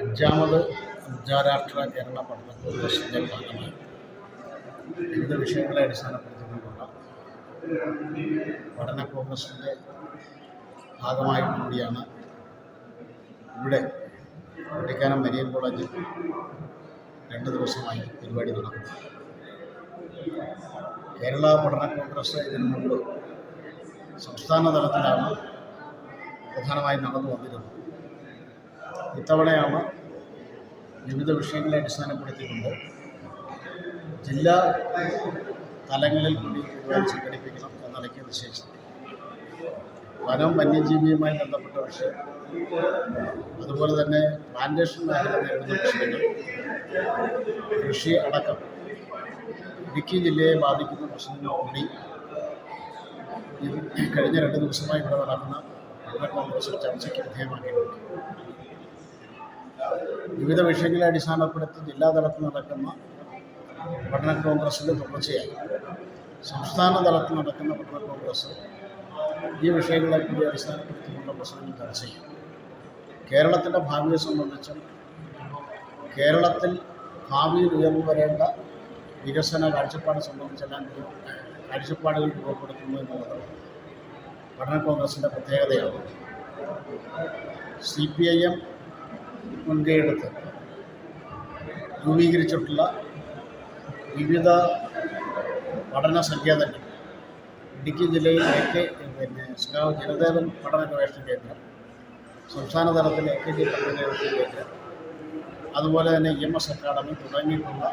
അഞ്ചാമത് അന്താരാഷ്ട്ര കേരള പഠന കോൺഗ്രസിന്റെ ഭാഗമായി. വിവിധ വിഷയങ്ങളെ അടിസ്ഥാനപ്പെടുത്തിക്കൊണ്ടുള്ള പഠന കോൺഗ്രസിന്റെ ഭാഗമായി കൂടിയാണ് ഇവിടെ കുട്ടിക്കാനം മരിയൻ കോളേജിൽ രണ്ട് ദിവസമായി പരിപാടി നടക്കുന്നത്. കേരള പഠന കോൺഗ്രസ് ഇതിനു മുമ്പ് സംസ്ഥാന തലത്തിലാണ് പ്രധാനമായും നടന്നു വന്നിരുന്നത്. ഇത്തവണയാണ് വിവിധ വിഷയങ്ങളെ അടിസ്ഥാനപ്പെടുത്തിക്കൊണ്ട് ജില്ലാ തലങ്ങളിൽ കൂടി സംഘടിപ്പിക്കണം എന്ന നിലയ്ക്ക് നിശ്ചയിച്ചത് വനം വന്യജീവിയുമായി ബന്ധപ്പെട്ട വിഷയം അതുപോലെ തന്നെ പ്ലാന്റേഷൻ മേഖല നേരിടുന്ന വിഷയങ്ങൾ കൃഷി അടക്കം ഇടുക്കി ജില്ലയെ ബാധിക്കുന്ന പ്രശ്നങ്ങൾ കൂടി കഴിഞ്ഞ രണ്ട് ദിവസമായി ഇവിടെ നടക്കുന്ന കോൺഗ്രസ് ചർച്ചയ്ക്ക് വിധേയമാക്കിയിട്ടുണ്ട്. വിവിധ വിഷയങ്ങളെ അടിസ്ഥാനപ്പെടുത്തി ജില്ലാതലത്തിൽ നടക്കുന്ന പഠന കോൺഗ്രസിന്റെ തുടർച്ചയായി. സംസ്ഥാന തലത്തിൽ നടക്കുന്ന പഠന കോൺഗ്രസ് ഈ വിഷയങ്ങളെ കൂടി അടിസ്ഥാനപ്പെടുത്തിയുള്ള പ്രശ്നങ്ങൾ ചർച്ച ചെയ്യും. കേരളത്തിന്റെ ഭാവിയെ സംബന്ധിച്ചും കേരളത്തിൽ ഭാവിയിൽ ഉയർന്നു വരേണ്ട വികസന കാഴ്ചപ്പാട് സംബന്ധിച്ചെല്ലാം കാഴ്ചപ്പാടുകൾ രൂപപ്പെടുത്തുന്നു എന്നുള്ളത് പഠന കോൺഗ്രസിന്റെ പ്രത്യേകതയാണ്. സി പി ഐ എം മുൻകൈയെടുത്ത് രൂപീകരിച്ചിട്ടുള്ള വിവിധ പഠന സങ്കേതങ്ങൾ. ഇടുക്കി ജില്ലയിൽ എ കെ പിന്നെ സ്കാവ് ജനദേവൻ പഠന ഗവേഷണ കേന്ദ്രം സംസ്ഥാന തലത്തിൽ എ കെ ജി പഠന ഗവേഷണ കേന്ദ്രം അതുപോലെ തന്നെ ഇ എം എസ് അക്കാഡമി തുടങ്ങിയിട്ടുള്ള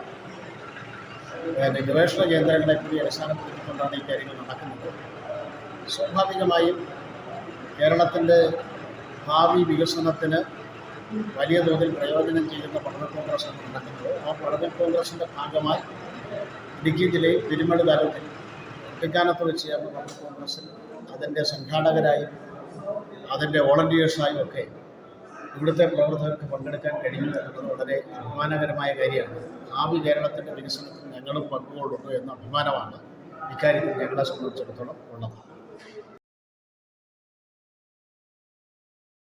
പിന്നെ ഗവേഷണ കേന്ദ്രങ്ങളെ കൂടി അടിസ്ഥാനപ്പെടുത്തിക്കൊണ്ടാണ് ഈ കാര്യങ്ങൾ നടക്കുന്നത്. സ്വാഭാവികമായും കേരളത്തിന്റെ ഭാവി വികസനത്തിന് വലിയ തോതിൽ പ്രയോജനം ചെയ്യുന്ന പഠന കോൺഗ്രസ്സാണ് നടക്കുന്നത്. ആ പഠന കോൺഗ്രസിന്റെ ഭാഗമായി ഇടുക്കി ജില്ലയിൽ തിരുമല താലൂക്കിൽ കുട്ടിക്കാനത്ത് വെച്ച് ചേർന്ന പഠന കോൺഗ്രസ്സിൽ അതിന്റെ സംഘാടകരായും അതിന്റെ വോളണ്ടിയേഴ്സായും ഒക്കെ ഇവിടുത്തെ പ്രവർത്തകർക്ക് പങ്കെടുക്കാൻ കഴിഞ്ഞു എന്നുള്ളത് വളരെ അഭിമാനകരമായ കാര്യമാണ്. ഭാവി കേരളത്തിന്റെ വികസനത്തിൽ ഞങ്ങളും പങ്കുകൊള്ളുന്നു എന്ന അഭിമാനമാണ് ഇക്കാര്യത്തിൽ ഞങ്ങളെ സംബന്ധിച്ചിടത്തോളം ഉള്ളത്.